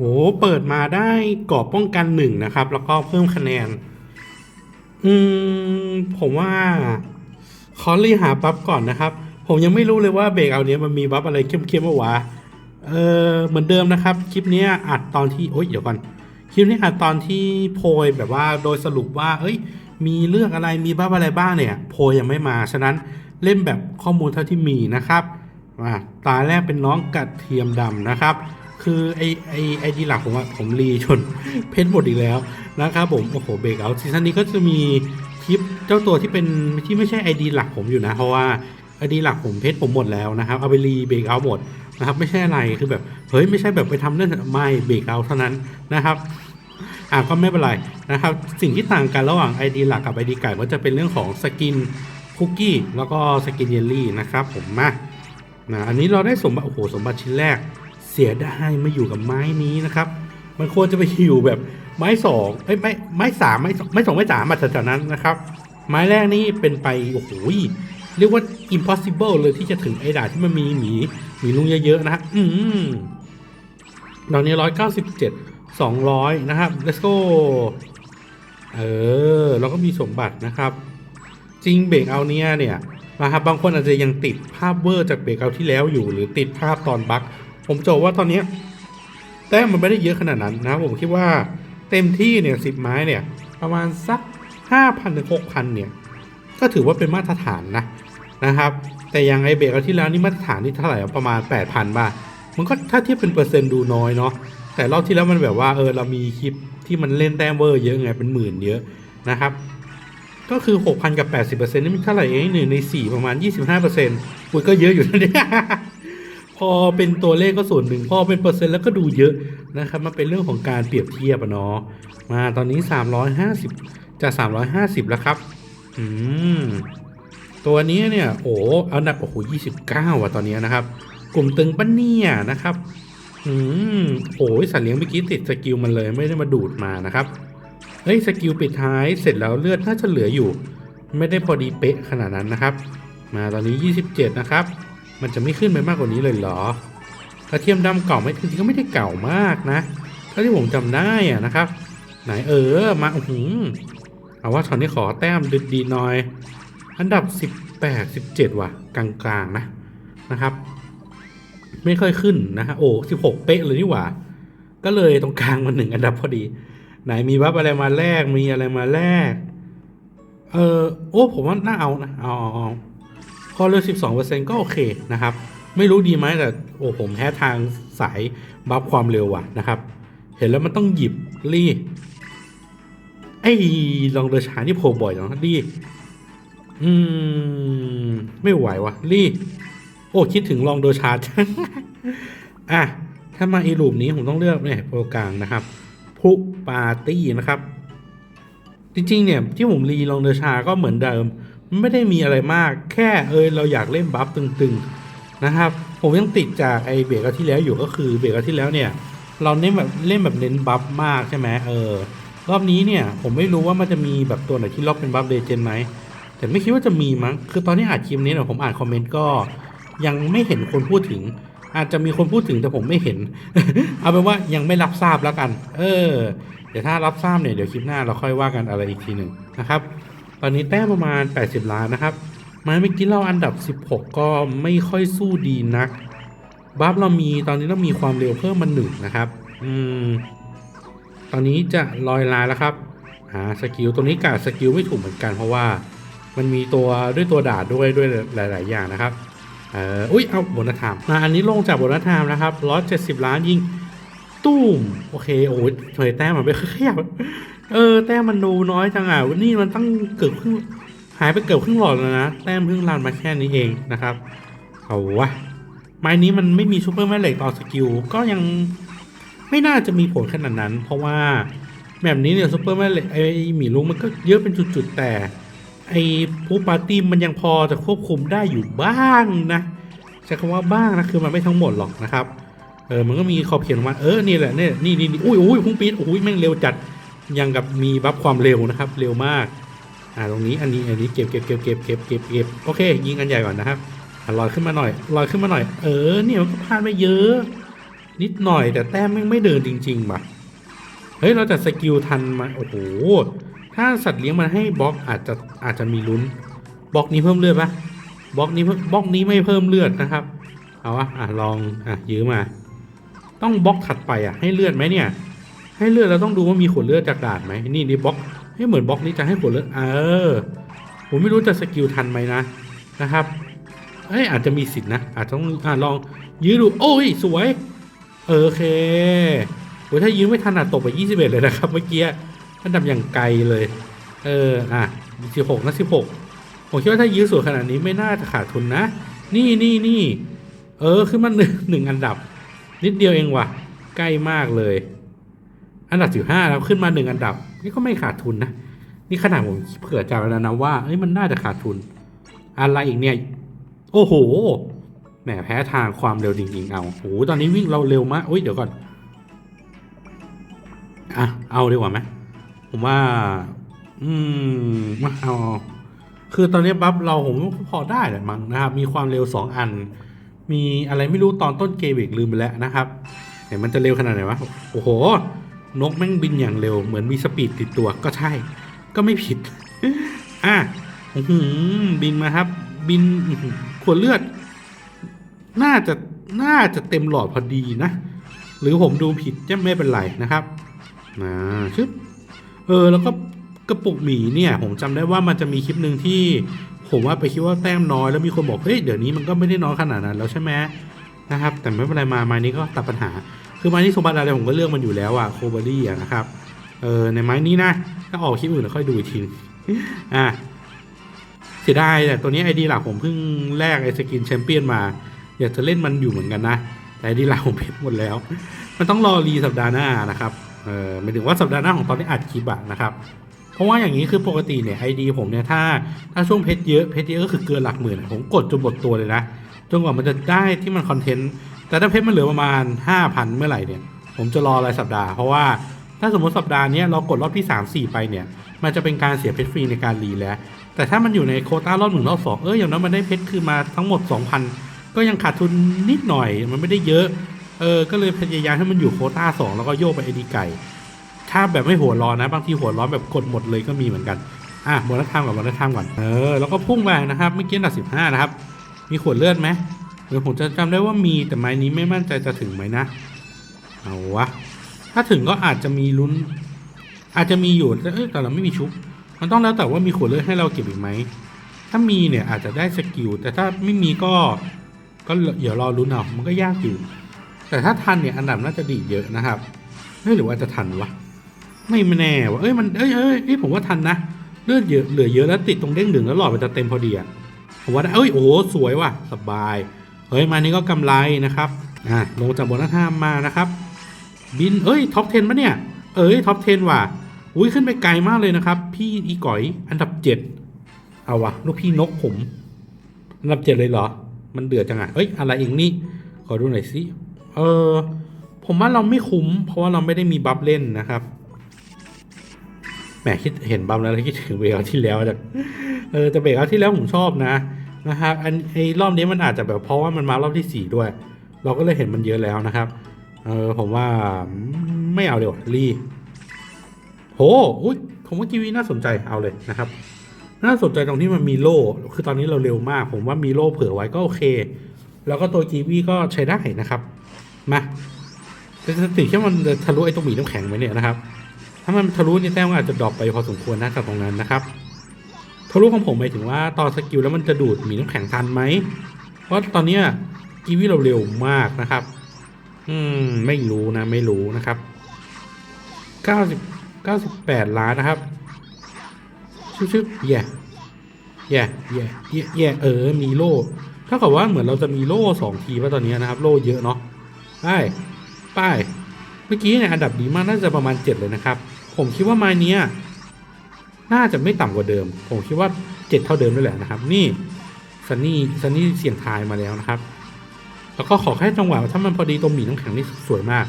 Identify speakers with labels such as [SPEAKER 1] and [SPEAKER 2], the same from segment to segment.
[SPEAKER 1] โอ้เปิดมาได้กรอบป้องกันหนึ่งนะครับ แล้วก็เพิ่มคะแนน อืม ผมว่าขอรีหาบัฟก่อนนะครับ ผมยังไม่รู้เลยว่าเบรกเอาเนี้ยมันมีบัฟอะไรเข้มๆบ้างวะเออเหมือนเดิมนะครับ คลิปเนี้ยอัดตอนที่โอ๊ยเดี๋ยวก่อนคลิปนี้อัดตอนที่โพยแบบว่าโดยสรุปว่า เอ้ย มีเรื่องอะไรมีบัฟอะไรบ้างเนี่ย โพยยังไม่มาฉะนั้นเล่นแบบข้อมูลเท่าที่มีนะครับอ่าตาแรกเป็นน้องกระเทียมดำนะครับ คือไอไอไอดีหลักผมอะผมรีจนเพชรหมดอีกแล้วนะครับผมโอ้โหเบรกเอาซีซั่นนี้ก็จะมีคลิปเจ้าตัวที่เป็นที่ไม่ใช่ไอดีหลักผมอยู่นะ เพราะว่าไอดีหลักผมเพชรผมหมดแล้วนะครับเอาไปรีเบรกเอาหมดนะครับไม่ใช่อะไรคือแบบเฮ้ยไม่ใช่แบบไปทำเล่นไม่เบรกเอาเท่านั้นนะครับอะก็ไม่เป็นไรนะครับ สิ่งที่ต่างกันระหว่าง ID หลักกับ ID ไก่ก็จะเป็นเรื่องของสกินคุกกี้แล้วก็สกินเยลลี่นะครับผมมานะอันนี้เราได้สมบัติโอ้โหสมบัติชิ้นแรก สียดายมาอยู่กับไม้นี้นะครับ มันควรจะไปอยู่แบบไม้สองไม่ไม้สามไม้ไม้สองไม้สามมาแถวๆนั้นนะครับ ไม้แรกนี่เป็นไปโอ้โหเรียกว่า impossible เลยที่จะถึงไอ้ด่าที่มันมีหมีหมีลุงเยอะๆนะฮะอืมตอนนี้ร้อยเก้าสิบเจ็ดสองร้อยนะครับ let's go เออแล้วก็มีสมบัตินะครับ จริงเบรกเอาเนี้ยเนี่ยนะครับบางคนอาจจะยังติดภาพเวอร์จากเบรกเอาที่แล้วอยู่ หรือติดภาพตอนบั๊ก ผมโจว่าตอนนี้แต้มมันไม่ได้เยอะขนาดนั้นนะผมคิดว่าเต็มที่เนี่ยสิบไม้เนี่ยประมาณสักห้าพันถึงหกพันเนี่ยก็ถือว่าเป็นมาตรฐานนะนะครับ แต่อย่างไอเบรกเอาที่แล้วนี่มาตรฐานนี่เท่าไหร่ประมาณแปดพันบาทมันก็ถ้าเทียบเป็นเปอร์เซ็นต์ดูน้อยเนาะแต่รอบที่แล้วมันแบบว่าเออเรามีคลิปที่มันเล่นแต้มเวอร์เยอะไงเป็นหมื่นเยอะนะครับก็คือ 6,000 กับ 80%นี่มันเท่าไหร่เองหนึ่งใน 4 ประมาณ 25%อุ้ยก็เยอะอยู่นะเนี่ย พอเป็นตัวเลขก็ส่วนหนึ่ง พอเป็นเปอร์เซ็นต์แล้วก็ดูเยอะนะครับ มันเป็นเรื่องของการเปรียบเทียบอะเนาะ มาตอนนี้ 350จาก350 แล้วครับ อืม ตัวนี้เนี่ย โอ้อันดับโอ้โห29 ว่ะตอนนี้นะครับ กลุ่มตึงปะเนี่ยนะครับ อืมโอ้ยสัตว์เลี้ยงเมื่อกี้ติดสกิลมันเลยไม่ได้มาดูดมานะครับ เฮ้ยสกิลปิดท้ายเสร็จแล้วเลือดน่าจะเหลืออยู่ ไม่ได้พอดีเป๊ะขนาดนั้นนะครับ มาตอนนี้ 27 นะครับ มันจะไม่ขึ้นไปมากกว่านี้เลยเหรอกระเทียมดำเก่าไหมจริงๆก็ไม่ได้เก่ามากนะเท่าที่ผมจำได้อะนะครับ ไหนเออมาอื้อหือเอาว่าตอนนี้ขอแต้มดีๆหน่อย อันดับ 18 17 ว่ะ กลางๆนะนะครับ ไม่ค่อยขึ้นนะฮะโอ้16 เป๊ะเลยนี่หว่า ก็เลยตรงกลางมาหนึ่งอันดับพอดี ไหนมีวับอะไรมาแลกมีอะไรมาแลกเออโอ้ผมว่าน่าเอานะเอาเอา พอเลือก12%ก็โอเคนะครับ ไม่รู้ดีไหมแต่โอ้ผมแพ้ทางสายบัฟความเร็วว่ะนะครับ เห็นแล้วมันต้องหยิบรีไอ้ลองเดอชานี่โผล่บ่อยจังรีอืม ไม่ไหววะรีโอ้คิดถึงลองเดอชาจังอะถ้ามาอีลูปนี้ผมต้องเลือกเนี่ยโปรกลางนะครับพุปาร์ตี้นะครับ จริงๆเนี่ยที่ผมรีลองเดอชาก็เหมือนเดิม ไม่ได้มีอะไรมาก แค่เอยเราอยากเล่นบัฟตึงๆนะครับ ผมยังติดจากไอเบรกที่แล้วอยู่ก็คือเบรกที่แล้วเนี่ย เราเน้นแบบเล่นแบบเน้นบัฟมากใช่ไหมเออ รอบนี้เนี่ยผมไม่รู้ว่ามันจะมีแบบตัวไหนที่ล็อกเป็นบัฟเดเจนไหมแต่ไม่คิดว่าจะมีมั้ง คือตอนนี้อ่านคลิปนี้เนี่ยผมอ่านคอมเมนต์ก็ยังไม่เห็นคนพูดถึง อาจจะมีคนพูดถึงแต่ผมไม่เห็น เอาเป็นว่ายังไม่รับทราบแล้วกัน เออ เดี๋ยวถ้ารับทราบเนี่ยเดี๋ยวคลิปหน้าเราค่อยว่ากันอะไรอีกทีหนึ่งนะครับ ตอนนี้แต้มประมาณ 80 ล้านนะครับ ไม้เมื่อกี้เราอันดับ 16 ก็ไม่ค่อยสู้ดีนัก บัฟเรามีตอนนี้เรามีความเร็วเพิ่มมาหนึ่งนะครับ อืม ตอนนี้จะลอยลาแล้วครับ หาสกิลตัวนี้กาดสกิลไม่ถูกเหมือนกันเพราะว่ามันมีตัวด้วยตัวดาดด้วยด้วยหลาย ๆ อย่างนะครับ เอออุ้ย เอาโบนัสไทม์มาอันนี้ลงจากโบนัสไทม์นะครับร้อยเจ็ดสิบล้านยิง ตุ้ม โอเค โอ้ยทำไมแต้มมันไม่ขยับ เออ แต้มมันดูน้อยจังอะวันนี้มันตั้งเกือบครึ่งหายไปเกือบครึ่งหลอดแล้วนะ แต้มเพิ่งรันมาแค่นี้เองนะครับ เอาวะไม้นี้มันไม่มีซูเปอร์แม่เหล็กต่อสกิลก็ยังไม่น่าจะมีผลขนาดนั้น เพราะว่าแบบนี้เนี่ยซูเปอร์แม่เหล็กไอหมีลุงมันก็เยอะเป็นจุดๆแต่ไอ้ผู้ปาร์ตี้มันยังพอจะควบคุมได้อยู่บ้างนะใช้คำว่าบ้างนะคือมันไม่ทั้งหมดหรอกนะครับเออมันก็มีขอบเขียนออกมาเออนี่แหละเนี่ยนี่นี่นี่อุ้ยอุ้ยพุ่งปีดอุ้ยแม่งเร็วจัด ยังกับมีบัฟความเร็วนะครับ เร็วมาก อ่าตรงนี้อันนี้อันนี้เก็บเก็บเก็บเก็บเก็บเก็บเก็บโอเค ยิงอันใหญ่ก่อนนะครับลอยขึ้นมาหน่อยลอยขึ้นมาหน่อย เออเนี่ยมันก็พลาดไม่เยอะ นิดหน่อยแต่แต้มแม่ไม่เดินจริงๆว่ะเฮ้ยเราจะสกิลทันมาโอ้โหถ้าสัตว์เลี้ยงมันให้บล็อกอาจจะอาจจะมีลุ้นบล็อกนี้เพิ่มเลือดปะบล็อกนี้เพิ่มบล็อกนี้ไม่เพิ่มเลือดนะครับ เอาวะอะลองอะยื้อมา ต้องบล็อกถัดไปอะให้เลือดไหมเนี่ย ให้เลือดเราต้องดูว่ามีขวดเลือดจากด่านไหมนี่นี่บล็อกให้เหมือนบล็อกนี้จะให้ขวดเลือดเออผมไม่รู้จะสกิลทันไหมนะนะครับเอ้ยอาจจะมีสิทธินะอาจจะต้องอะลองยื้อดูโอ้ยสวย เออโอเคโอ้ถ้ายื้อไม่ทันอะตกไป 21 เลยนะครับเมื่อกี้อันดับอย่างไกลเลย เอออะ16นะ16 ผมคิดว่าถ้ายื้อสวยขนาดนี้ไม่น่าจะขาดทุนนะ นี่นี่นี่เออขึ้นมาหนึ่งหนึ่งอันดับ นิดเดียวเองว่ะ ใกล้มากเลย อันดับสิบห้าแล้วขึ้นมาหนึ่งอันดับ นี่ก็ไม่ขาดทุนนะ นี่ขนาดผมเผื่อใจแล้วนะว่าเอ้ยมันน่าจะขาดทุน อะไรอีกเนี่ย โอ้โหแหมแพ้ทางความเร็วจริงๆเอาโอ้โหตอนนี้วิ่งเราเร็วมากอุ้ยเดี๋ยวก่อนอะเอาดีกว่าไหมผมว่า อืมมาเอาคือตอนนี้บัฟเราผมพอได้แหละมั้งนะครับ มีความเร็วสองอัน มีอะไรไม่รู้ตอนต้นเกมอีกลืมไปแล้วนะครับเดี๋ยวมันจะเร็วขนาดไหนวะโอ้โห นกแม่งบินอย่างเร็ว เหมือนมีสปีดติดตัวก็ใช่ ก็ไม่ผิด อะบินมาครับ บินขวดเลือด น่าจะน่าจะเต็มหลอดพอดีนะ หรือผมดูผิดจะไม่เป็นไรนะครับนะชึบเออ แล้วก็กระปุกหมีเนี่ย ผมจำได้ว่ามันจะมีคลิปหนึ่งที่ ผมว่าไปคิดว่าแต้มน้อยแล้วมีคนบอกเฮ้ยเดี๋ยวนี้มันก็ไม่ได้น้อยขนาดนั้นแล้วใช่ไหมนะครับ แต่ไม่เป็นไรมาม้นี้ก็ตัดปัญหา คือไม้นี้สมบัติอะไรผมก็เลือกมันอยู่แล้วอะโคเบอรี่อะนะครับ เออในไม้นี้นะ ถ้าออกคลิปอื่นเดี๋ยวค่อยดูอีกทีอะเสียดายแต่ตัวนี้ไอดีหลักผมเพิ่งแลกไอสกินแชมเปี้ยนมา อยากจะเล่นมันอยู่เหมือนกันนะ แต่ไอดีหลักผมเพชรหมดแล้ว มันต้องรอรีสัปดาห์หน้านะครับ เออหมายถึงว่าสัปดาห์หน้าของตอนที่อัดคลิปอะนะครับเพราะว่าอย่างนี้คือปกติเนี่ยไอดีผมเนี่ยถ้าถ้าช่วงเพชรเยอะเพชรเยอะก็คือเกินหลักหมื่นผมกดจนหมดตัวเลยนะจนกว่ามันจะได้ที่มันคอนเทนต์ แต่ถ้าเพชรมันเหลือประมาณ 5,000 เมื่อไหร่เนี่ย ผมจะรอรายสัปดาห์เพราะว่าถ้าสมมติสัปดาห์นี้เรากดรอบที่ 3 4 ไปเนี่ย มันจะเป็นการเสียเพชรฟรีในการรีแล้ว แต่ถ้ามันอยู่ในโคต้ารอบหนึ่งรอบสองเอออย่างนั้นมันได้เพชรคือมาทั้งหมด 2,000 ก็ยังขาดทุนนิดหน่อยมันไม่ได้เยอะเออก็เลยพยายามให้มันอยู่โคต้าสองแล้วก็โยกไปไอดีไก่ ถ้าแบบไม่หัวร้อนนะบางทีหัวร้อนแบบกดหมดเลยก็มีเหมือนกันอะบนนัทางก่อนบนนัทางก่อนเออแล้วก็พุ่งไปนะครับเมื่อกี้อันดับสิบห้านะครับมีขวดเลือดไหม เออผมจะจำได้ว่ามีแต่ไม้นี้ไม่มั่นใจจะถึงไหมนะ เอาวะ ถ้าถึงก็อาจจะมีลุ้น อาจจะมีอยู่แต่เอ้ยแต่เราไม่มีชุบ มันต้องแล้วแต่ว่ามีขวดเลือดให้เราเก็บอีกไหม ถ้ามีเนี่ยอาจจะได้สกิล แต่ถ้าไม่มีก็ ก็เดี๋ยวรอลุ้นเอา มันก็ยากอยู่ แต่ถ้าทันเนี่ยอันดับน่าจะดีเยอะนะครับเฮ้ยหรือว่าจะทันวะ ไม่แน่วะเอ้ยมันเอ้ยเอ้ยเอ้ยผมว่าทันนะ เลือดเยอะเหลือเยอะแล้วติดตรงเด้งดึงแล้วหลอดมันจะเต็มพอดีอะผมว่าได้เอ้ยโอ้โหสวยว่ะสบาย เฮ้ย มานี่ก็กำไรนะครับ อะลงจากบนหน้าท่ามมานะครับ บิน เอ้ย ท็อป 10ปะเนี่ย เอ้ย ท็อป 10 ว่ะ อุ้ย ขึ้นไปไกลมากเลยนะครับ พี่อีก๋อย อันดับเจ็ดเอาวะ ลูกพี่นกผม อันดับเจ็ดเลยเหรอ มันเดือดจังอะเอ้ย อะไรเองนี่ ขอดูหน่อยสิ เออ ผมว่าเราไม่คุ้ม เพราะว่าเราไม่ได้มีบัฟเล่นนะครับ แหมคิดเห็นบัฟแล้วคิดถึงเบรกเอาที่แล้วจังเออแต่เบรกเอาที่แล้วผมชอบนะ นะครับอันไอ้รอบนี้มันอาจจะแบบเพราะว่ามันมารอบที่สี่ด้วย เราก็เลยเห็นมันเยอะแล้วนะครับ เออผมว่าไม่เอาเดี๋ยวรีโหอุ้ยผมว่ากีวีน่าสนใจเอาเลยนะครับ น่าสนใจตรงที่มันมีโล่ คือตอนนี้เราเร็วมาก ผมว่ามีโล่เผื่อไว้ก็โอเค แล้วก็ตัวกีวีก็ใช้ได้นะครับ มาแต่สติแค่มันทะลุไอ้ตรงหมีน้ำแข็งไหมเนี่ยนะครับ ถ้ามันทะลุนี่แต้มอาจจะดรอปไปพอสมควรนะจากตรงนั้นนะครับ ทะลุของผมหมายถึงว่าตอนสกิลแล้วมันจะดูดหมีน้ำแข็งทันไหม เพราะตอนเนี้ยกีวีเราเร็วมากนะครับ อืม ไม่รู้นะ ไม่รู้นะครับเก้าสิบเก้าสิบแปดล้านนะครับชึบชึบแย่แย่แย่แย่เออ มีโล่เท่ากับว่าเหมือนเราจะมีโล่สองทีว่าตอนนี้นะครับ โล่เยอะเนาะไปไปเมื่อกี้เนี่ยอันดับดีมากน่าจะประมาณเจ็ดเลยนะครับ ผมคิดว่าไม้เนี้ย น่าจะไม่ต่ำกว่าเดิม ผมคิดว่าเจ็ดเท่าเดิมด้วยแหละนะครับ นี่ซันนี่ซันนี่เสี่ยงทายมาแล้วนะครับ แล้วก็ขอแค่จังหวะถ้ามันพอดีตรงหมีน้ำแข็งนี่สวยมาก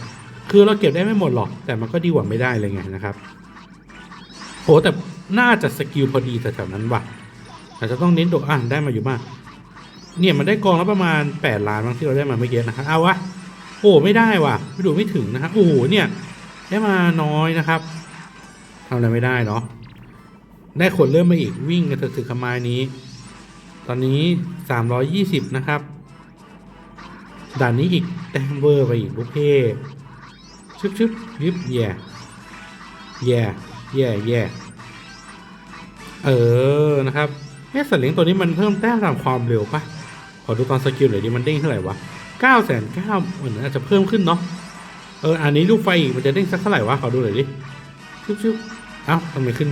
[SPEAKER 1] คือเราเก็บได้ไม่หมดหรอก แต่มันก็ดีกว่าไม่ได้เลยไงนะครับโหแต่น่าจะสกิลพอดีแถวๆนั้นว่ะอาจจะต้องเน้นดกอ่านได้มาอยู่มาก เนี่ยมันได้กองแล้วประมาณ 8 ล้านบางที่เราได้มาเมื่อกี้นะครับเอาวะโอ้ไม่ได้ว่ะไม่ดูไม่ถึงนะครับโอ้โหเนี่ยได้มาน้อยนะครับทำอะไรไม่ได้เนาะ ได้ขนเริ่มมาอีกวิ่งกันถึกขมายนี้ ตอนนี้สามร้อยยี่สิบนะครับ ด่านนี้อีกแต้มเวอร์ไปอีกลูกเพ่ชึบชึบยิบแย่แย่แย่แย่เออนะครับเอ๊ะสัตว์เลี้ยงตัวนี้มันเพิ่มแต้มตามความเร็วปะขอดูตอนสกิลหน่อยดิมันเด้งเท่าไหร่วะเก้าแสนเก้าเหมือนอาจจะเพิ่มขึ้นเนาะเอออันนี้ลูกไฟอีกมันจะเด้งสักเท่าไหร่วะขอดูหน่อยดิชึบชึบเอ้าทำไมขึ้น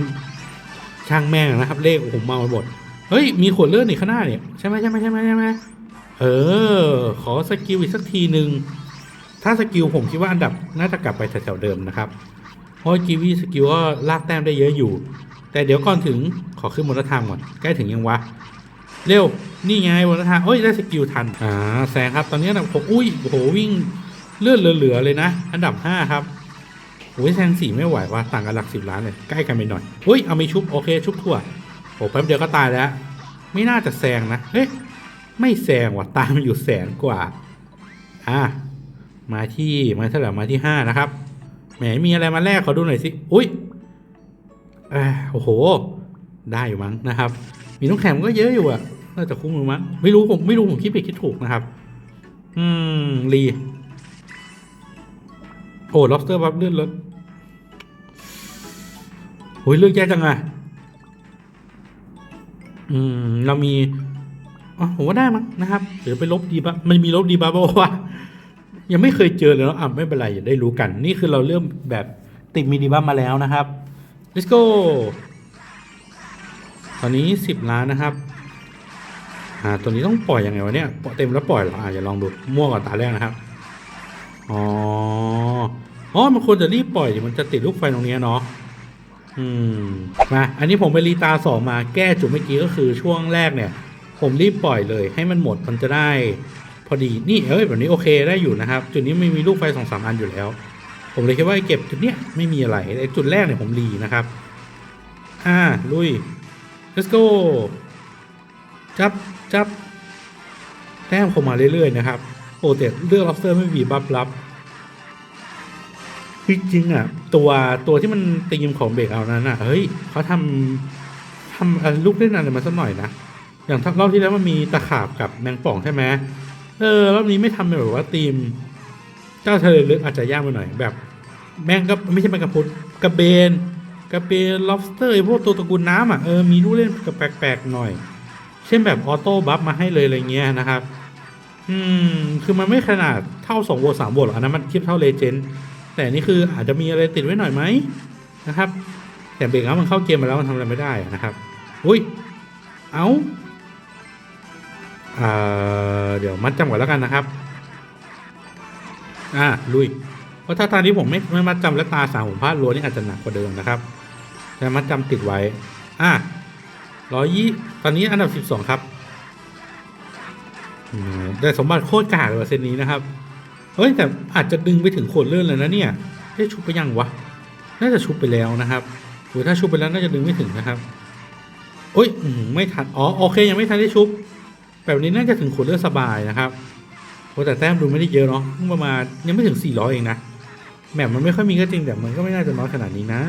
[SPEAKER 1] ช่างแม่งนะครับ เลขโอ้โหเมาหมด เฮ้ย มีขวดเลือดในข้างหน้าเนี่ยใช่ไหมใช่ไหมใช่ไหมใช่ไหมเออ ขอสกิลอีกสักทีหนึ่งถ้าสกิลผมคิดว่าอันดับน่าจะกลับไปแถวๆเดิมนะครับเพราะกีวีสกิลก็ลากแต้มได้เยอะอยู่ แต่เดี๋ยวก่อนถึงขอขึ้นบนรถทางก่อนใกล้ถึงยังวะเร็วนี่ไงบนรถทางเอ้ยได้สกิลทันอ่าแซงครับตอนนี้อันดับหกอุ้ยโอ้โหวิ่งเลือดเหลือๆเลยนะ อันดับห้าครับ โอ้ยแซงสี่ไม่ไหวว่ะต่างกันหลักสิบล้านเลยใกล้กันไปหน่อยอุ้ยเอาไม่ชุบโอเคชุบทั่วโอ้แป๊บเดียวก็ตายแล้ว ไม่น่าจะแซงนะเฮ้ยไม่แซงว่ะตามอยู่แสนกว่า อะมาที่มาเท่าไหร่มาที่ห้านะครับแหมมีอะไรมาแลกขอดูหน่อยสิอุ้ยเอ้ยโอ้โห ได้อยู่มั้งนะครับ มีน้องแข็งก็เยอะอยู่อะน่าจะคุ้มมือมั้งไม่รู้ผมไม่รู้ผมคิดผิดคิดถูกนะครับ อืมรีโอ้ lobster บับเลือดลดโอ้ ยเลือกแย่จังอะอืม เรามีอ๋อผมว่าได้มั้งนะครับเดี๋ยวไปลบดีบับมันมีลบดีบับบอกว่ายังไม่เคยเจอเลยเนาะอะไม่เป็นไรอย่าได้รู้กัน นี่คือเราเริ่มแบบติดมีดีบับมาแล้วนะครับ let's go ตอนนี้สิบล้านนะครับอ่าตัวนี้ต้องปล่อยยังไงวะเนี่ยเต็มแล้วปล่อยเหรออ่าอย่าลองดูมั่วก่อนตาแรกนะครับอ๋ออ๋อมันควรจะรีบปล่อยดิมันจะติดลูกไฟตรงนี้เนาะ มมาอันนี้ผมไปรีตาสองมาแก้จุดเมื่อกี้ก็คือช่วงแรกเนี่ย ผมรีบปล่อยเลย ให้มันหมดมันจะได้ พอดีนี่เอ้ยแบบนี้โอเคได้อยู่นะครับ จุดนี้ไม่มีลูกไฟสองสามอันอยู่แล้ว ผมเลยคิดว่าเก็บจุดเนี้ยไม่มีอะไรไอ้จุดแรกเนี่ยผมรีนะครับอ่าลุย let's go จับจับแต้มคงมาเรื่อยๆนะครับโอ้แต่เลือก lobster ไม่มีบัฟรับ คือจริงอะ ตัวตัวที่มันตีมของเบรกเอานั้นอะเฮ้ยเขาทำทำลูกเล่นอะไรมาสักหน่อยนะอย่างรอบที่แล้วมันมีตะขาบกับแมงป่องใช่ไหมเออรอบนี้ไม่ทำแบบว่าตีมเจ้าทะเลลึกอาจจะยากไปหน่อยแบบ แมงก็ไม่ใช่แมงกะพุนกระเบนกระเบน lobster ไอพวกตัวตระกูลน้ำอะเออมีลูกเล่นกับแปลกๆหน่อย เช่นแบบออโต้บัฟมาให้เลยอะไรเงี้ยนะครับ อืม คือมันไม่ขนาดเท่า2โหวต3โวหรอกอันนั้นมันเทียบเท่าเลเจนด์ แต่นี่คืออาจจะมีอะไรติดไว้หน่อยไหมนะครับ แต่เบรกแล้วมันเข้าเกมมาแล้วมันทำอะไรไม่ได้นะครับ อุ้ย เอาอ่าเดี๋ยวมัดจำก่อนแล้วกันนะครับ อ่าลุย เพราะถ้าตอนนี้ผมไม่ไม่มัดจำและตาสามผมพลาดรัวนี่อาจจะหนักกว่าเดิมนะครับ แต่มัดจำติดไว้ อะร้อยยี่ตอนนี้อันดับสิบสองครับอืมแต่สมบัติโคตรกากเลยว่ะเซนนี้นะครับ เฮ้ยแต่อาจจะดึงไปถึงโขดเลื่อนเลยนะเนี่ยได้ชุบไปยังวะ น่าจะชุบไปแล้วนะครับหรือถ้าชุบไปแล้วน่าจะดึงไม่ถึงนะครับโอ้ยไม่ทัน อ๋อโอเค ยังไม่ทันได้ชุบ แบบนี้น่าจะถึงโขดเลื่อนสบายนะครับโอ้แต่แต้มดูไม่ได้เยอะเนาะประมาณยังไม่ถึง 400 เองนะแมปมันไม่ค่อยมีก็จริงแต่มันก็ไม่น่าจะน้อยขนาดนี้นะ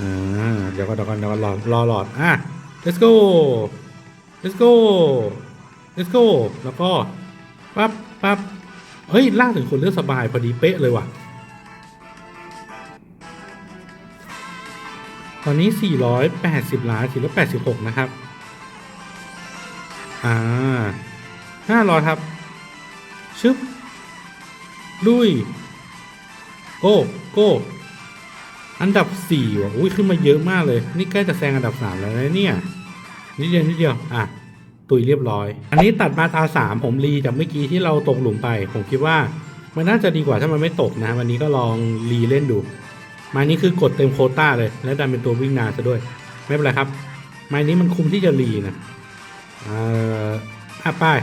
[SPEAKER 1] อ่าเดี๋ยวก่อนเดี๋ยวก่อนเดี๋ยวก่อนรอรอหลอดอะ let's go let's go let's go แล้วก็ปั๊บ ปั๊บเฮ้ยล่ากถึงคนเลือกสบายพอดีเป๊ะเลยว่ะ ตอนนี้ 480 ล้าน486 นะครับ อ่า 500 ครับ ชึบ ลุย โก้ โก้ อันดับสี่ว่ะ อุ้ยขึ้นมาเยอะมากเลย นี่ใกล้จะแซงอันดับสามแล้วนะเนี่ย นิดเดียว นิดเดียว อะ ตุยเรียบร้อย อันนี้ตัดมาตาสามผมรีจากเมื่อกี้ที่เราตกหลุมไป ผมคิดว่ามันน่าจะดีกว่าถ้ามันไม่ตกนะ วันนี้ก็ลองรีเล่นดูไม้นี้คือกดเต็มโคต้าเลย และดันเป็นตัววิ่งนานซะด้วย ไม่เป็นไรครับไม้นี้มันคุมที่จะรีนะเอ่ออะไป้าย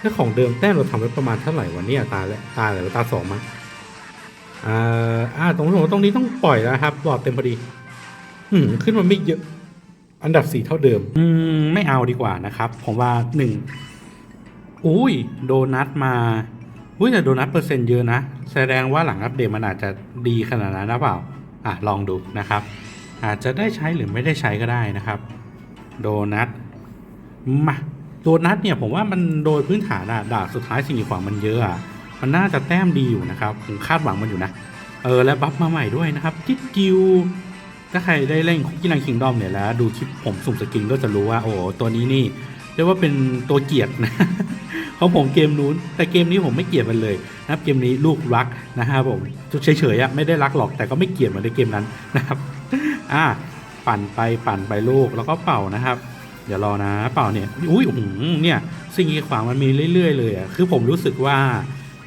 [SPEAKER 1] ถ้าของเดิมแต้มเราทำไว้ประมาณเท่าไหร่วันนี้ตาและตาอะไรวตาสองมั้งอ่าอ่าตรงนี้ตรงนี้ต้องปล่อยแล้วครับหลอดเต็มพอดี อืมขึ้นมาไม่เยอะ อันดับสี่เท่าเดิม อืมไม่เอาดีกว่านะครับ ผมว่าหนึ่งอุ้ยโดนัทมาอุ้ยแต่โดนัทเปอร์เซ็นต์เยอะนะ แสดงว่าหลังอัปเดตมันอาจจะดีขนาดนั้นนะเปล่า อะ ลองดูนะครับ อาจจะได้ใช้หรือไม่ได้ใช้ก็ได้นะครับ โดนัทมาโดนัทเนี่ยผมว่ามันโดยพื้นฐานอะดาบสุดท้ายสิ่งกีดขวางมันเยอะอะมันน่าจะแต้มดีอยู่นะครับผมคาดหวังมันอยู่นะ เออและบัฟมาใหม่ด้วยนะครับ จิ๊ดจิว ถ้าใครได้เล่นคุกกี้รังคิงดอมเนี่ยแล้วดูคลิปผมสุ่มสกินก็จะรู้ว่า โอ้โหตัวนี้นี่เรียกว่าเป็นตัวเกียดนะของผมเกมนู้น แต่เกมนี้ผมไม่เกลียดมันเลยนะครับเกมนี้ลูกรักนะครับผมเฉยๆอะไม่ได้รักหรอกแต่ก็ไม่เกลียดเหมือนในเกมนั้นนะครับอ่าปั่นไปปั่นไปลูกแล้วก็เป่านะครับเดี๋ยวรอนะเป่าเนี่ยอุ้ยโอ้โหเนี่ยสิ่งกีดขวางมันมีเรื่อยๆเลยอะคือผมรู้สึกว่า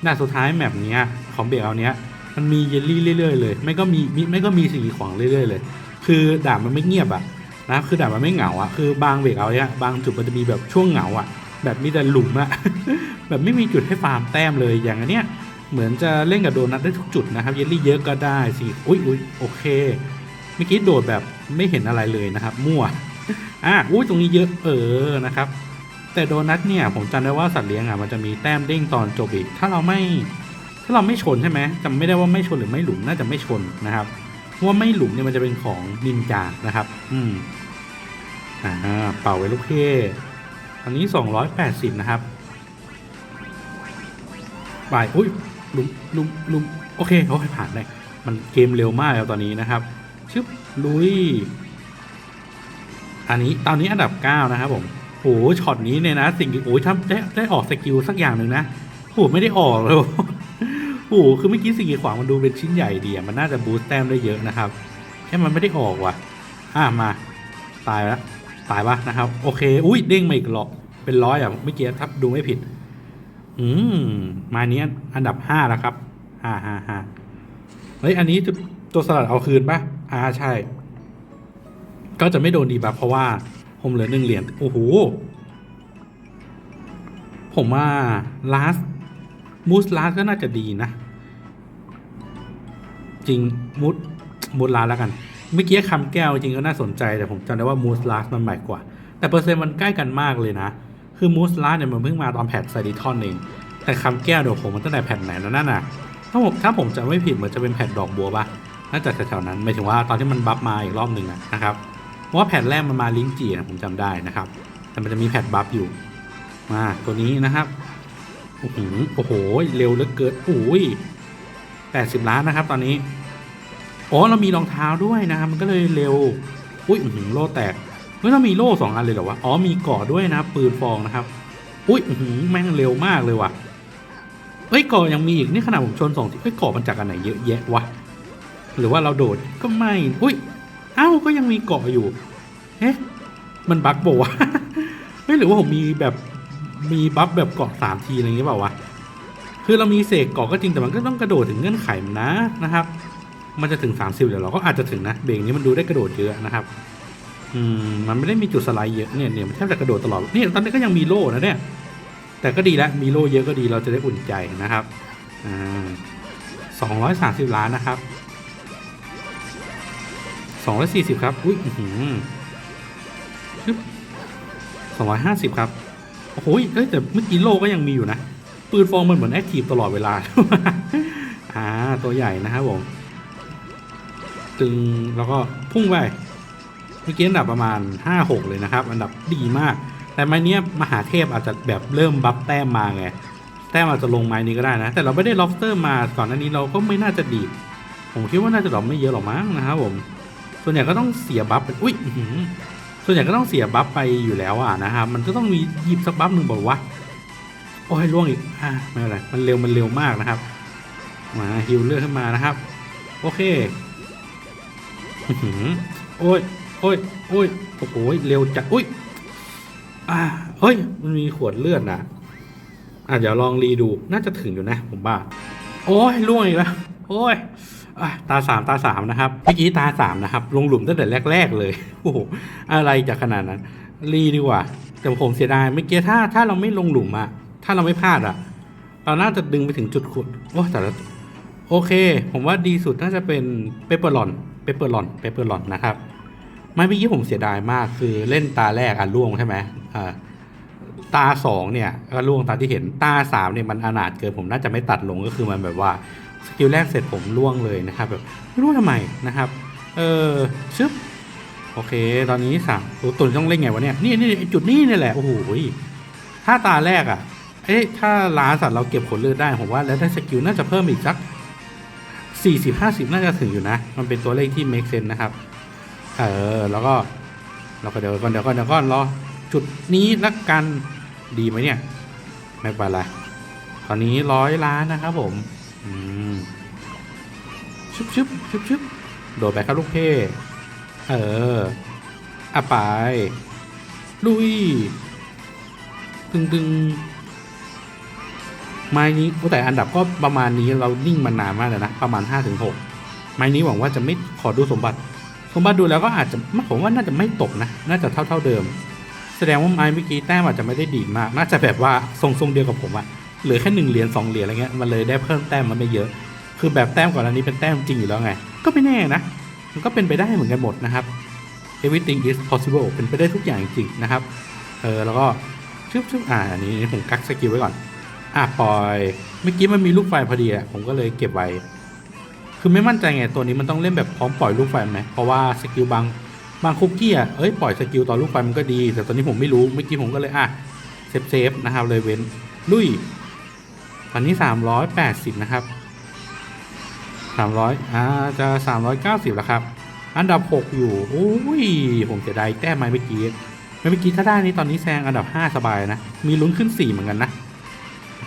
[SPEAKER 1] หน้าสุดท้ายแมปเนี้ยของเบรกเอาเนี้ย มันมีเยลลี่เรื่อยๆเลยไม่ก็มีไม่ก็มีสิ่งกีขวางเรื่อยๆเลย คือด่านมันไม่เงียบอะนะคือด่านมันไม่เหงาอะคือบางเบรกเอาเนี้ยบางจุดมันจะมีแบบช่วงเหงาอะ แบบมีแต่หลุมอะแบบไม่มีจุดให้ฟาร์มแต้มเลยอย่างอันเนี้ยเหมือนจะเล่นกับโดนัทได้ทุกจุดนะครับเยลลี่เยอะก็ได้สิอุ้ยอุ้ยโอเคเมื่อกี้โดดแบบไม่เห็นอะไรเลยนะครับ มั่วอะอุ้ยตรงนี้เยอะเออนะครับ แต่โดนัทเนี่ยผมจำได้ว่าสัตว์เลี้ยงอะมันจะมีแต้มเด้งตอนจบอีก ถ้าเราไม่ ถ้าเราไม่ชนใช่ไหมจำไม่ได้ว่าไม่ชนหรือไม่หลุมน่าจะไม่ชนนะครับเพราะว่าไม่หลุมเนี่ยมันจะเป็นของนินจานะครับ อืมอ่าเป่าไว้ลูกเทอันนี้ 280 นะครับไปอุ้ยหลุมหลุมหลุมโอเคโอ้ยผ่านได้มันเกมเร็วมากแล้วตอนนี้นะครับชึบลุย อันนี้ตอนนี้อันดับ 9 นะครับผมโอ้โหช็อตนี้เนี่ยนะ สิ่งที่โอ้ยถ้าได้ได้ออกสกิลสักอย่างหนึ่งนะโอ้โหไม่ได้ออกเลย โอ้โหคือเมื่อกี้สิ่งกีดขวางมันดูเป็นชิ้นใหญ่ดีมันน่าจะบูสต์แต้มได้เยอะนะครับ แค่มันไม่ได้ออกว่ะ อะมา ตายแล้วตายปะนะครับ โอเค อุ้ยเด้งมาอีกหรอเป็นร้อยอะเมื่อกี้ถ้าดูไม่ผิด อืม มาเนี้ยอันดับห้าแล้วครับห้าห้าห้าเฮ้ยอันนี้ตัวสลัดเอาคืนปะอ่าใช่ ก็จะไม่โดนดีบัฟเพราะว่าผมเหลือหนึ่งเหรียญโอ้โหผมว่าลาสมูสลาสก็น่าจะดีนะ จริงมูสมูสลาแล้วกันเมื่อกี้คำแก้วจริงก็น่าสนใจแต่ผมจำได้ว่ามูสลาสมันใหม่กว่า แต่เปอร์เซ็นต์มันใกล้กันมากเลยนะ คือมูสลาสเนี่ยมันเพิ่งมาตอนแพทไซดิทอนเอง แต่คำแก้วเดี๋ยวผมมันตั้งแต่แผ่นไหนแล้วนั่นน่ะ ถ้าผมถ้าผมจะไม่ผิดเหมือนจะเป็นแผ่นดอกบัวปะน่าจะแถวๆนั้นหมายถึงว่าตอนที่มันบัฟมาอีกรอบหนึ่งนะครับเพราะว่าแผ่นแรกมันมาลิงจีนะผมจำได้นะครับ แต่มันจะมีแผ่นบัฟอยู่ มาตัวนี้นะครับโอ้โหโอ้โหเร็วเหลือเกินโอ้ย แปดสิบล้านนะครับ ตอนนี้อ๋อเรามีรองเท้าด้วยนะครับมันก็เลยเร็วอุ้ยอื้อหือโล่แตกเฮ้ยเรามีโล่สองอันเลยเหรอวะอ๋อมีเกาะด้วยนะปืนฟองนะครับ อุ้ยหือแม่งเร็วมากเลยว่ะเอ้ยเกาะยังมีอีกนี่ขนาดผมชนสองทีเอ้ยเกาะมันจากอันไหนเยอะแยะวะหรือว่าเราโดดก็ไม่อุ้ยเอ้าก็ยังมีเกาะอยู่เอ๊ะมันบั๊กบอกว่าวะเฮ้ยหรือว่าผมมีแบบมีบัฟแบบเกาะสามทีอะไรอย่างเงี้ยเปล่าวะ คือเรามีเสกเกาะก็จริงแต่มันก็ต้องกระโดดถึงเงื่อนไขมันนะนะครับ มันจะถึง 30เดี๋ยวเราก็อาจจะถึงนะเบรกนี้มันดูได้กระโดดเยอะนะครับ อืมมันไม่ได้มีจุดสไลด์เยอะเนี่ยเนี่ยมันแทบจะกระโดดตลอดนี่ตอนนี้ก็ยังมีโล่นะเนี่ย แต่ก็ดีแล้วมีโล่เยอะก็ดีเราจะได้อุ่นใจนะครับอ่าสองร้อยสามสิบล้านนะครับสองร้อยสี่สิบครับอุ้ยหือสองร้อยห้าสิบครับโอ้โหเอ้ยแต่เมื่อกี้โลก็ยังมีอยู่นะ ปืนฟองมันเหมือนแอคทีฟตลอดเวลา อ่า ตัวใหญ่นะครับผม ตึง แล้วก็พุ่งไป เมื่อกี้อันดับประมาณ 5 6 เลยนะครับ อันดับดีมาก แต่ไม้เนี้ยมหาเทพอาจจะแบบเริ่มบัฟแต้มมาไง แต้มอาจจะลงไม้นี้ก็ได้นะ แต่เราไม่ได้ล็อบสเตอร์มาก่อนหน้านี้เราก็ไม่น่าจะดี ผมคิดว่าน่าจะดรอปไม่เยอะหรอกมั้งนะครับผม ส่วนใหญ่ก็ต้องเสียบัฟไปอุ้ยส่วนใหญ่ก็ต้องเสียบัฟไปอยู่แล้วอะนะครับ มันก็ต้องมีหยิบสักบัฟหนึ่งบอกว่า โอ้ยล่วงอีกอ่าไม่เป็นไรมันเร็วมันเร็วมากนะครับ มาฮิวเลือดขึ้นมานะครับ โอเคอื้อหือโอ้ยโอ้ยโอ้ยโอ้โหเร็วจัดอุ้ยอ่าเฮ้ย มันมีขวดเลือดนะอะเดี๋ยวลองรีดูน่าจะถึงอยู่นะ ผมว่าโอ้ยล่วงอีกแล้วโอ้ยอะตาสามตาสามนะครับเมื่อกี้ตาสามนะครับ ลงหลุมตั้งแต่แรก ๆ เลยโอ้โหอะไรจะขนาดนั้นรีดีกว่า แต่ผมเสียดายเมื่อกี้ถ้าถ้าเราไม่ลงหลุมอะ ถ้าเราไม่พลาดอะเราน่าจะดึงไปถึงจุดขุดโอ้แต่ละโอเค ผมว่าดีสุดน่าจะเป็นเปเปอร์ลอนเปเปอร์ลอนเปเปอร์ลอนนะครับ ไม่เมื่อกี้ผมเสียดายมากคือเล่นตาแรกอะล่วงใช่ไหมอ่าตาสองเนี่ยก็ล่วงตาที่เห็นตาสามเนี่ยมันอนาถเกินผมน่าจะไม่ตัดลงก็คือมันแบบว่าสกิลแรกเสร็จผมล่วงเลยนะครับแบบไม่รู้ทำไมนะครับ เออชึบโอเค ตอนนี้สามตัวตุนต้องเล่นไงวะเนี่ยนี่นี่จุดนี้นี่แหละโอ้โหถ้าตาแรกอะ เอ๊ะถ้าล้าสัตว์เราเก็บผลเลือดได้ผมว่าแล้วได้สกิลน่าจะเพิ่มอีกสักสี่สิบห้าสิบน่าจะถึงอยู่นะ มันเป็นตัวเลขที่ make sense นะครับ เออ แล้วก็เราก็เดี๋ยวก่อนเดี๋ยวก่อนเดี๋ยวก่อนรอจุดนี้ละกันดีไหมเนี่ย ไม่เป็นไรตอนนี้ร้อยล้านนะครับผม อืมชึบชึบชึบชึบโดดไปครับลูกเพ่เอออะไปลุย ตึงตึง ไม้นี้โอ้แต่อันดับก็ประมาณนี้เรานิ่งมานานมากเลยนะ ประมาณ 5-6ถึงไม้นี้หวังว่าจะไม่ขอดูสมบัติ สมบัติดูแล้วก็อาจจะผมว่าน่าจะไม่ตกนะ น่าจะเท่าเท่าเดิม แสดงว่าไม้เมื่อกี้แต้มอาจจะไม่ได้ดีมาก น่าจะแบบว่าทรงๆเดียวกับผมอะเหลือแค่หนึ่งเหรียญสองเหรียญอะไรเงี้ยมันเลยได้เพิ่มแต้มมันไม่เยอะ คือแบบแต้มก่อนอันนี้เป็นแต้มจริงอยู่แล้วไง ก็ไม่แน่นะมันก็เป็นไปได้เหมือนกันหมดนะครับ everything is possible เป็นไปได้ทุกอย่างจริงนะครับ เออแล้วก็ชึบชึบอ่าอันนี้ผมกักสกิลไว้ก่อน อะปล่อย เมื่อกี้มันมีลูกไฟพอดีอะผมก็เลยเก็บไว้ คือไม่มั่นใจไงตัวนี้มันต้องเล่นแบบพร้อมปล่อยลูกไฟไหมเพราะว่าสกิลบางบางคุกกี้อะเอ้ยปล่อยสกิลตอนลูกไฟมันก็ดี แต่ตอนนี้ผมไม่รู้เมื่อกี้ผมก็เลยอะเซฟเซฟนะครับเลยเว้นลุยตอนนี้สามร้อยแปดสิบนะครับสามร้อยอ่าจะสามร้อยเก้าสิบแล้วครับ อันดับหกอยู่โอ้ย ผมเสียดายแต้มไม้เมื่อกี้เมื่อกี้ถ้าได้นี้ตอนนี้แซงอันดับห้าสบายนะ มีลุ้นขึ้นสี่เหมือนกันนะ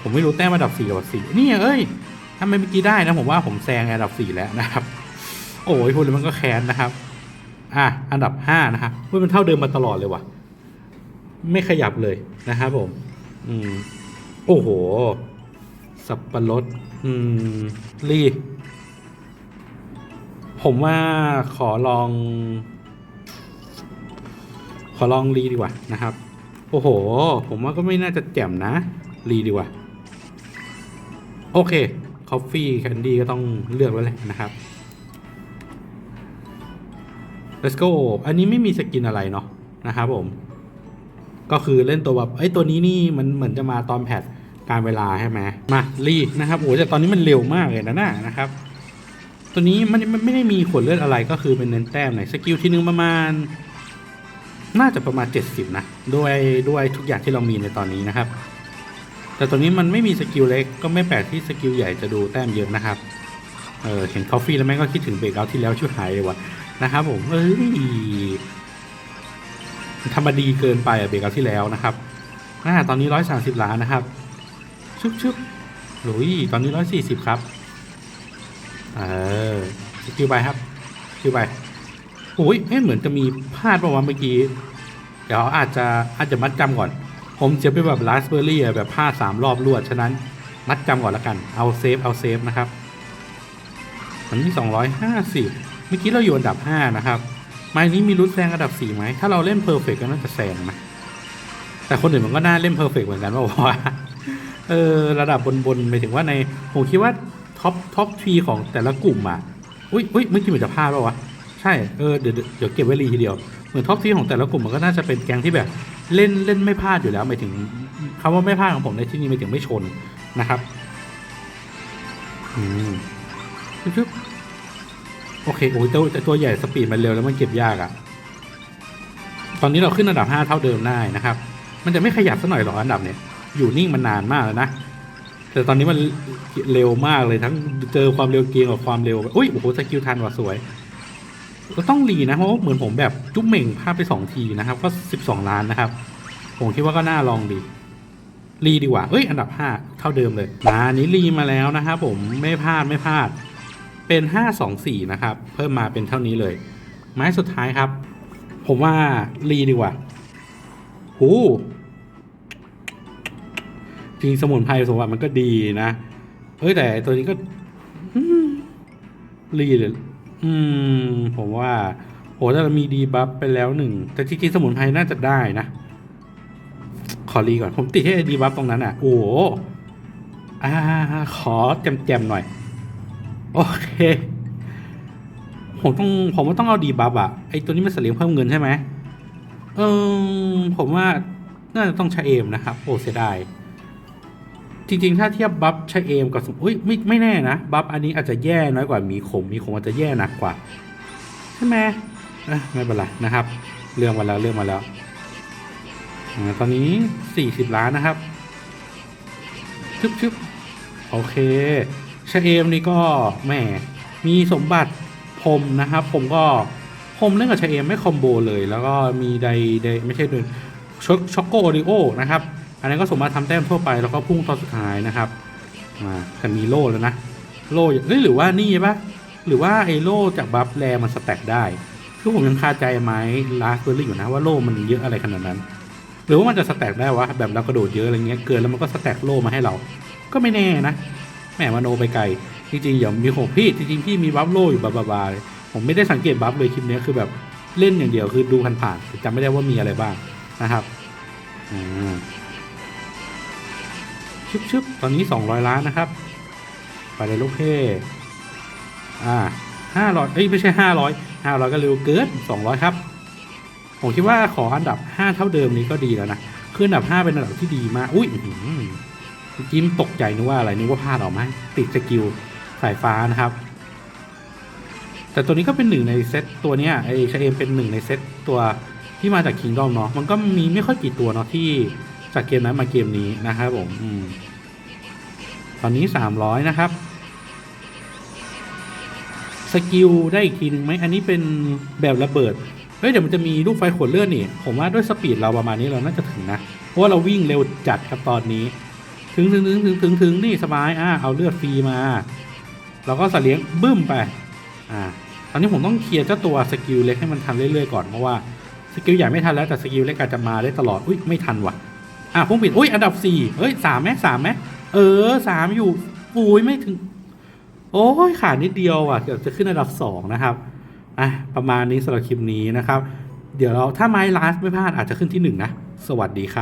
[SPEAKER 1] ผมไม่รู้แต้มอันดับสี่กับสี่นี่เอ้ยถ้าไม่เมื่อกี้ได้นะผมว่าผมแซงอันดับสี่แล้วนะครับ โอ้ยพูดแล้วมันก็แค้นนะครับ อะอันดับห้านะครับเฮ้ยมันเท่าเดิมมาตลอดเลยว่ะ ไม่ขยับเลยนะครับผม อืม โอ้โห สับปะรด อืมรีผมว่าขอลอง ขอลองรีดีกว่านะครับ โอ้โห ผมว่าก็ไม่น่าจะแจ่มนะ รีดีกว่า โอเคคอฟฟี่แคนดี้ก็ต้องเลือกแล้วแหละนะครับ let's go อันนี้ไม่มีสกินอะไรเนาะนะครับผม ก็คือเล่นตัวแบบไอ้ยตัวนี้นี่มันเหมือนจะมาตอนแพทการเวลาใช่ไหมมารีนะครับโอ้แต่ตอนนี้มันเร็วมากเลยนะน่านะครับ ตัวนี้มันไม่ได้มีขวดเลือดอะไรก็คือเป็นเน้นแต้มหน่อยสกิลที่หนึ่งประมาณ น่าจะประมาณ 70 นะด้วยด้วยทุกอย่างที่เรามีในตอนนี้นะครับ แต่ตัวนี้มันไม่มีสกิลเล็กก็ไม่แปลกที่สกิลใหญ่จะดูแต้มเยอะนะครับ เออเห็นคอฟฟี่แล้วแม่งก็คิดถึงเบรกเอาที่แล้วชิวหายเลยวะนะครับผมเอ้ยธรรมดีเกินไปอะเบรกเอาที่แล้วนะครับอ่าตอนนี้ร้อยสาสิบล้านนะครับ ชึบชึบหลุยตอนนี้ร้อยสี่สิบครับ เออสกิลไปครับสกิลไปโอ้ยเอ๊ะเหมือนจะมีพลาดประมาณเมื่อกี้ เดี๋ยวอาจจะอาจจะมัดจำก่อน ผมเจะเป็นแบบราสเบอร์รี่แบบพลาสามรอบรวด ฉะนั้นมัดจำก่อนล้วกัน เอาเซฟ เอาเซฟนะครับ มันมีสองร้อยห้าสิบเมื่อกี้เราอยู่อันดับห้านะครับไม้นี้มีลุ้นแซงอันดับสี่ไหม ถ้าเราเล่นเพอร์เฟกก็น่าจะแซงนะ แต่คนอื่นมันก็น่าเล่นเพอร์เฟกเหมือนกันว่าว่าเออระดับบนๆหมายถึงว่าในผมคิดว่าท็อปท็อปทีของแต่ละกลุ่มอะ อุ้ยอุ้ยเมื่อกี้เหมือนจะพลาดป่าวะ ใช่ เออเดี๋ยวเดี๋ยวเดี๋ยวเก็บไว้รีทีเดียว เหมือนท็อปทีของแต่ละกลุ่มมันก็น่าจะเป็นแก๊งที่แบบเล่นเล่นไม่พลาดอยู่แล้วหมายถึงคำว่าไม่พลาดของผมในที่นี้หมายถึงไม่ชนนะครับอืมชึบโอเคโอ้ยตัวแต่ตัวใหญ่สปีดมันเร็วแล้วมันเก็บยากอะ่ะตอนนี้เราขึ้นอันดับห้าเท่าเดิมได้นะครับ มันจะไม่ขยับสักหน่อยหรออันดับเนี้ยอยู่นิ่งมันนานมากแล้วนะแต่ตอนนี้มันเร็วมากเลยทั้งเจอความเร็วเกียงกับความเร็วอุ้ยโอ้โหสกิลทันว่ะสวย ก็ต้องรีนะเพราะว่าเหมือนผมแบบจุ๊บเหม่งพลาดไปสองทีนะครับ ก็สิบสองล้านนะครับ ผมคิดว่าก็น่าลองดีรีดีกว่าเอ้ยอันดับห้าเท่าเดิมเลยมาอันนี้รีมาแล้วนะครับผมไม่พลาดไม่พลาด เป็นห้าสองสี่นะครับ เพิ่มมาเป็นเท่านี้เลย ไม้สุดท้ายครับ ผมว่ารีดีกว่าหูจริงสมุนไพรสมบัติมันก็ดีนะเอ้ยแต่ตัวนี้ก็รีเลย อืม ผมว่าโหถ้าเรามีดีบัฟไปแล้วหนึ่ง แต่จริงๆสมุนไพรน่าจะได้นะ ขอรีก่อน ผมติดให้ดีบัฟตรงนั้นอะ โอ้โหอ่า ขอแจมๆหน่อย โอเค ผมต้อง ผมว่าต้องเอาดีบัฟอะ ไอตัวนี้มันเสลียงเพิ่มเงินใช่ไหมเออผมว่าน่าจะต้องชาเอมนะครับ โอ้เสียดาย จริง ๆ ถ้าเทียบบัฟชาเอมกับสมอุ้ยไม่ไม่แน่นะ บัฟอันนี้อาจจะแย่น้อยกว่ามีขมมีขมอาจจะแย่หนักกว่า ใช่ไหมไม่เป็นไรนะครับ เรื่องมาแล้วเรื่องมาแล้วอาตอนนี้สี่สิบล้านนะครับชึบชึบโอเคชาเอมนี่ก็แหมมีสมบัติพรมนะครับ ผมก็พรมเล่นกับชาเอมไม่คอมโบเลย แล้วก็มีไดไดไม่ใช่เดินช็อช็อกโกโอริโอนะครับ อันนั้นก็สมมาทำแต้มทั่วไปแล้วก็พุ่งตอนสุดท้ายนะครับอ่าแต่มีโล่แล้วนะโล่เฮ้ยหรือว่านี่ปะหรือว่าไอ้โล่จากบัฟแรมันสแต็กได้ คือผมยังคาใจไหมลาสเบอร์รี่อยู่นะว่าโล่มันเยอะอะไรขนาดนั้น หรือว่ามันจะสแต็กได้วะแบบเรากระโดดเยอะอะไรเงี้ยเกินแล้วมันก็สแต็กโล่มาให้เรา ก็ไม่แน่นะแหมมโนไปไกลจริงๆอย่ามีผมพี่จริงๆพี่มีบัฟโล่อยู่บาบาเลยผมไม่ได้สังเกตบัฟเลยคลิปนี้คือแบบเล่นอย่างเดียวคือดูผ่านๆจำไม่ได้ว่ามีอะไรบ้างนะครับอ่า ชึบๆตอนนี้ 200 ล้านนะครับ ไปเลยลูกเพ่อ่าห้าร้อยเอ้ยไม่ใช่ห้าร้อยห้าร้อยก็เร็วเกินสองร้อยครับ ผมคิดว่าขออันดับห้าเท่าเดิมนี้ก็ดีแล้วนะคืออันดับห้าเป็นอันดับที่ดีมาก อุ้ยจิ้มตกใจนึกว่าอะไรนึกว่าพลาดออกไหมติดสกิลสายฟ้านะครับ แต่ตัวนี้ก็เป็นหนึ่งในเซตตัวเนี้ยไอชเอมเป็นหนึ่งในเซตตัวที่มาจากคิงดอมเนาะมันก็มีไม่ค่อยกี่ตัวเนาะที่ จากเกมนั้นมาเกมนี้นะครับผมอมตอนนี้สามร้อยนะครับ สกิลได้อีกทีหนึ่งไหมอันนี้เป็นแบบระเบิด เฮ้ยเดี๋ยวมันจะมีลูกไฟขวดเลือดนี่ ผมว่าด้วยสปีดเราประมาณนี้เราน่าจะถึงนะ เพราะว่าเราวิ่งเร็วจัดครับตอนนี้ ถึงถึงถึงถึงถึงถึงนี่สบายอ่าเอาเลือดฟรีมา เราก็สัตว์เลี้ยงบึ้มไป อ่าตอนนี้ผมต้องเคลียร์เจ้าตัวสกิลเล็กให้มันทันเรื่อยๆก่อนเพราะว่าสกิลใหญ่ไม่ทันแล้วแต่สกิลเล็กอาจจะมาได้ตลอด อุ้ยไม่ทันว่ะ อะพุ่งปิดอุ้ยอันดับสี่เฮ้ยสามไหมสามไหมเออสามอยู่อุ้ยไม่ถึง โอ้ยขาดนิดเดียวอะเกือบจะขึ้นอันดับสองนะครับอะประมาณนี้สำหรับคลิปนี้นะครับ เดี๋ยวเราถ้าไม้ลาสไม่พลาดอาจจะขึ้นที่หนึ่งนะ สวัสดีครับ